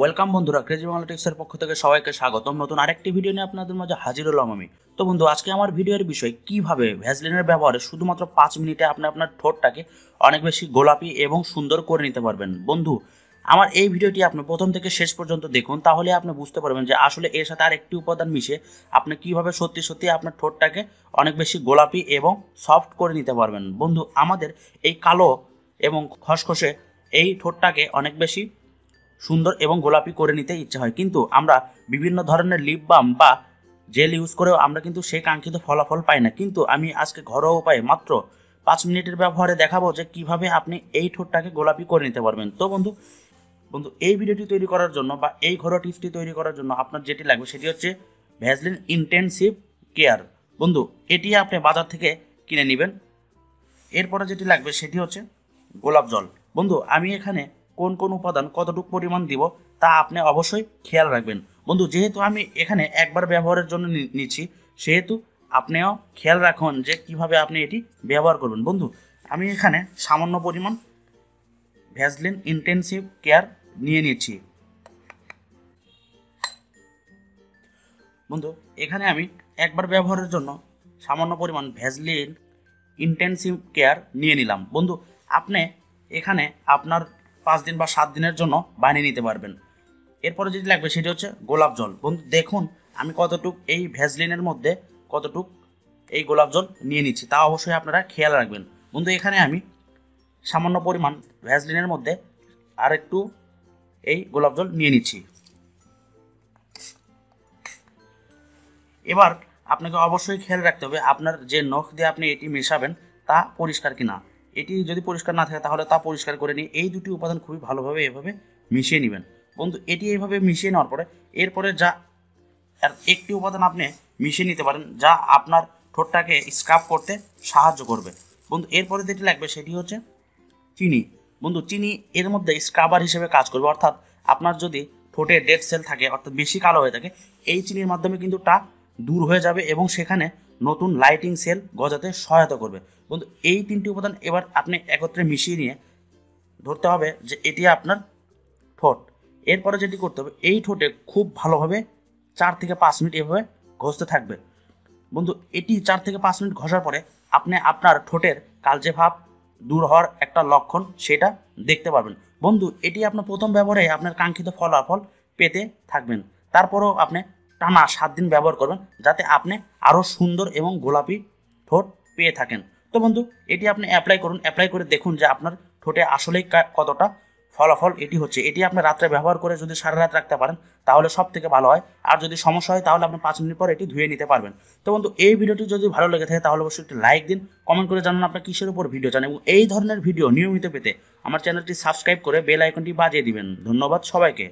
Welcome বন্ধুরা crazy বাংলাটিক্সের পক্ষ থেকে সবাইকে স্বাগতম। নতুন আরেকটি ভিডিও নিয়ে আপনাদের মাঝে হাজির হলাম আমি। তো বন্ধু, আজকে আমার ভিডিওর বিষয়, কীভাবে ভ্যাসলিনের ব্যবহারে শুধুমাত্র পাঁচ মিনিটে আপনি আপনার ঠোঁটটাকে অনেক বেশি গোলাপি এবং সুন্দর করে নিতে পারবেন। বন্ধু, আমার এই ভিডিওটি আপনি প্রথম থেকে শেষ পর্যন্ত দেখুন, তাহলে আপনি বুঝতে পারবেন যে আসলে এর সাথে আর একটি উপাদান মিশে আপনি কীভাবে সত্যি সত্যি আপনার ঠোঁটটাকে অনেক বেশি গোলাপি এবং সফট করে নিতে পারবেন। বন্ধু, আমাদের এই কালো এবং খসখসে এই ঠোঁটটাকে অনেক বেশি সুন্দর এবং গোলাপি করে নিতে ইচ্ছে হয়। কিন্তু আমরা বিভিন্ন ধরনের লিপ বাম বা জেল ইউজ করেও আমরা কিন্তু সেই কাঙ্ক্ষিত ফলাফল পাই না। কিন্তু আমি আজকে ঘরোয়া উপায়ে মাত্র পাঁচ মিনিটের ব্যবহারে দেখাবো যে কীভাবে আপনি এই ঠোঁটটাকে গোলাপি করে নিতে পারবেন। তো বন্ধু বন্ধু, এই ভিডিওটি তৈরি করার জন্য বা এই ঘরোয়া টিপসটি তৈরি করার জন্য আপনার যেটি লাগবে সেটি হচ্ছে ভ্যাসলিন ইন্টেনসিভ কেয়ার বন্ধু, এটি আপনি বাজার থেকে কিনে নেবেন। এরপরে যেটি লাগবে সেটি হচ্ছে গোলাপ জল। বন্ধু, আমি এখানে কোন কোন উপাদান কতটুকু পরিমাণ দিব তা আপনি অবশ্যই খেয়াল রাখবেন। বন্ধু, যেহেতু আমি এখানে একবার ব্যবহারের জন্য নিচ্ছি, সেহেতু আপনিও খেয়াল রাখুন যে কীভাবে আপনি এটি ব্যবহার করবেন। বন্ধু, আমি এখানে সামান্য পরিমাণ ভ্যাসলিন ইন্টেনসিভ কেয়ার নিয়ে নিচ্ছি। বন্ধু, এখানে আমি একবার ব্যবহারের জন্য সামান্য পরিমাণ ভ্যাসলিন ইন্টেনসিভ কেয়ার নিয়ে নিলাম। বন্ধু, আপনি এখানে আপনার পাঁচ দিন বা সাত দিনের জন্য বানিয়ে নিতে পারবেন। এরপরে যেটি লাগবে সেটি হচ্ছে গোলাপ জল। বন্ধু, দেখুন, আমি কতটুক এই ভ্যাসলিনের মধ্যে কতটুক এই গোলাপ জল নিয়ে নিচ্ছি, তা অবশ্যই আপনারা খেয়াল রাখবেন। বন্ধু, এখানে আমি সামান্য পরিমাণ ভ্যাসলিনের মধ্যে আর একটু এই গোলাপ জল নিয়ে নিচ্ছি। এবার আপনাকে অবশ্যই খেয়াল রাখতে হবে, আপনার যে নখ দিয়ে আপনি এটি মেশাবেন তা পরিষ্কার কিনা। এটি যদি পরিষ্কার না থাকে, তাহলে তা পরিষ্কার করে নিয়ে এই দুটি উপাদান খুবই ভালোভাবে এভাবে মিশিয়ে নেবেন। বন্ধু, এটি এইভাবে মিশিয়ে নেওয়ার পরে এরপরে যা একটি উপাদান আপনি মিশিয়ে নিতে পারেন, যা আপনার ঠোঁটটাকে স্ক্রাব করতে সাহায্য করবে। বন্ধু, এরপরে যেটি লাগবে সেটি হচ্ছে চিনি। বন্ধু, চিনি এর মধ্যে স্ক্রাবার হিসেবে কাজ করবে। অর্থাৎ আপনার যদি ঠোঁটে ডেড সেল থাকে, অর্থাৎ বেশি কালো হয়ে থাকে, এই চিনির মাধ্যমে কিন্তু তা দূর হয়ে যাবে এবং সেখানে নতুন লাইটিং সেল গজাতে সহায়তা করবে। বন্ধু, এই তিনটি উপাদান এবার আপনি একত্রে মিশিয়ে নিয়ে ধরতে হবে যে এটি আপনার ঠোঁট। এরপরে যেটি করতে হবে, এই ঠোঁটে খুব ভালোভাবে চার থেকে পাঁচ মিনিট এভাবে ঘষতে থাকবে। বন্ধু, এটি চার থেকে পাঁচ মিনিট ঘষার পরে আপনি আপনার ঠোঁটের কালচে ভাব দূর হওয়ার একটা লক্ষণ সেটা দেখতে পারবেন। বন্ধু, এটি আপনার প্রথম ব্যবহারে আপনার কাঙ্ক্ষিত ফলাফল পেতে থাকবেন। তারপরেও আপনি টানা সাত দিন ব্যবহার করবেন যাতে আপনি আরও সুন্দর এবং গোলাপি ঠোঁট পেয়ে থাকেন। তো বন্ধু, এটি আপনি অ্যাপ্লাই করুন। অ্যাপ্লাই করে দেখুন যে আপনার ঠোঁটে আসলেই কতটা ফলাফল এটি হচ্ছে। এটি আপনি রাত্রে ব্যবহার করে যদি সারা রাত রাখতে পারেন, তাহলে সব থেকে ভালো হয়। আর যদি সমস্যা হয়, তাহলে আপনি পাঁচ মিনিট পর এটি ধুয়ে নিতে পারবেন। তো বন্ধু, এই ভিডিওটি যদি ভালো লেগে থাকে, তাহলে অবশ্যই একটি লাইক দিন। কমেন্ট করে জানান আপনার কিসের উপর ভিডিও চান। এবং এই ধরনের ভিডিও নিয়মিত পেতে আমার চ্যানেলটি সাবস্ক্রাইব করে বেল আইকনটি বাজিয়ে দিবেন। ধন্যবাদ সবাইকে।